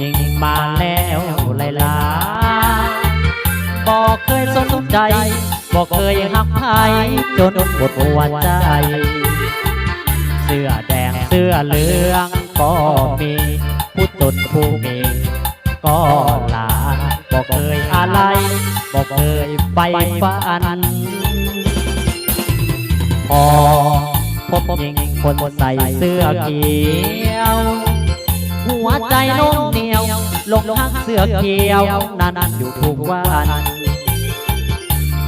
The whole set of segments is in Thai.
ยิงมาแล้วหลายลาบอกเคยสนใจบอกเคยหักใครจนหมดหัวใจ เสื้อแดงเสื้อเหลืองก็มีผู้จนผู้มีก็ลาบอกเคยอะไรบอกเคยไปฝันพอพบหญิงคนใส่เสื้อเขียว หัวใจน้มเหนี ลงทักเสือเขียวนั้นอยู่ทุกวัน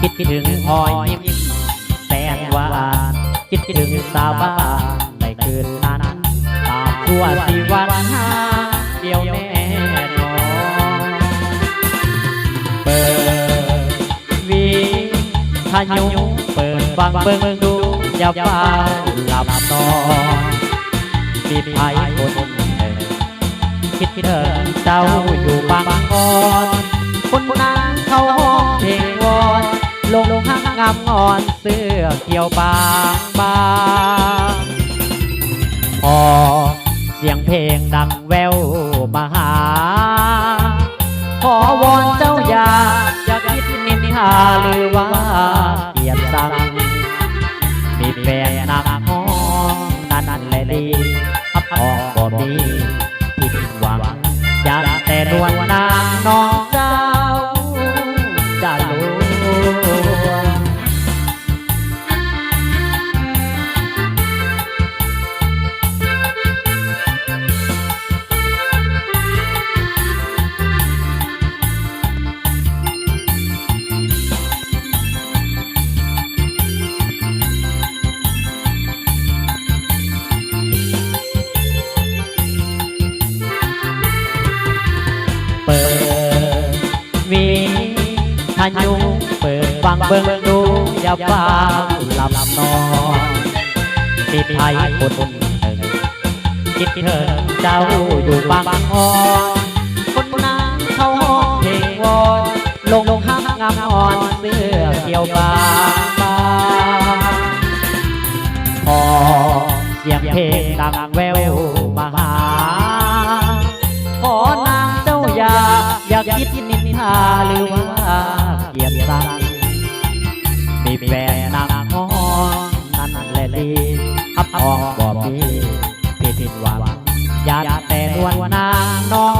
คิดถึงหอยยิ้มแสนหวานคิดถึงสาวบ้านในคืนนั้นตามทั่วสีวันหาเดียวแน่นอนเปิดวีทายุเปิดฟังเบิ่งดูอย่าฟ้าหลับนอนมีภัยคน คิดถึงเจ้าอยู่บางอ่อนคนนั้นเขาห้องเพลงวอนลงหักงามอ่อนเสื้อเขียวบางบางพอเสียงเพลงดังแววมาหา ขอวอนเจ้าอย่าอย่าคิดนินทาหรือว่าเกียดสังมีแฟนนำห้องนั่นแหละดีายุเปิดฟังเบิ่งดูอย่าฟ้าหลับนอนมีภัยคนหนึ่งคิดถึงเจ้าอยู่บางอ่อนคนนั้นเขาห้องเพลงวอนลงลงหักงามอ่อนเสื้อเขียวบางบางพอเสียงเพลงดังแววมา มีแฟนนางห้องนั่นแหละดีทับออกบ่มีผิดหวังอย่าแต่นวลนางน้อง